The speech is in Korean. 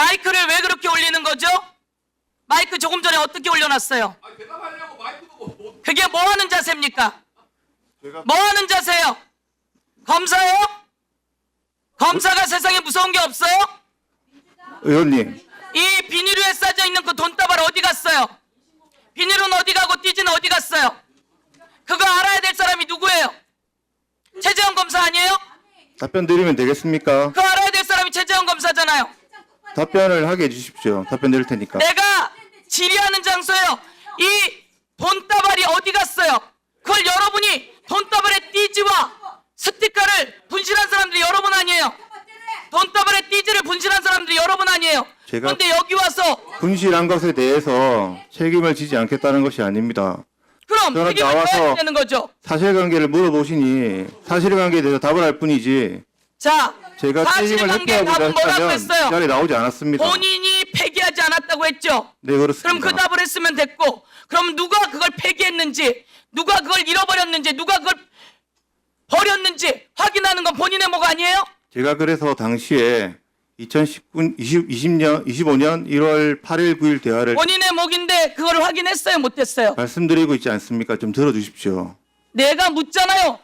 마이크를 왜 그렇게 올리는 거죠? 마이크 조금 전에 어떻게 올려놨어요? 아 대답하려고 마이크도 못, 못 그게 뭐 하는 자세입니까? 제가 뭐 하는 자세요? 검사요? 검사가 세상에 무서운 게 없어요? 의원님 이 비닐에 싸져 있는 그 돈다발 어디 갔어요? 비닐은 어디 가고 띠지는 어디 갔어요? 그거 알아야 될 사람이 누구예요? 최재형 검사 아니에요? 답변 드리면 되겠습니까? 그거 알아야 될 사람이 최재형 검사잖아요. 답변을 하게 해주십시오. 답변 드릴 테니까. 내가 질의하는 장소예요. 이 돈다발이 어디 갔어요? 그걸 여러분이 돈다발의 띠지와 스티커를 분실한 사람들이 여러분 아니에요? 돈다발의 띠지를 분실한 사람들이 여러분 아니에요? 제가- 그런데 여기 와서 분실한 것에 대해서 책임을 지지 않겠다는 것이 아닙니다. 그럼 저는 책임을 나와서- 져야 되는 거죠. 사실관계를 물어보시니 사실관계에 대해서 답을 할 뿐이지 자, 제가 책임을 이 했어요? 자리에 나오지 않았습니다. 본인이 폐기하지 않았다고 했죠. 네 그렇습니다. 그럼 그 답을 했으면 됐고, 그럼 누가 그걸 폐기했는지, 누가 그걸 잃어버렸는지, 누가 그걸 버렸는지 확인하는 건 본인의 목 아니에요? 제가 그래서 당시에 2019, 20, 20년, 25년 1월 8일 9일 대화를 본인의 목인데 그걸 확인했어요, 못했어요? 말씀드리고 있지 않습니까? 좀 들어주십시오. 내가 묻잖아요.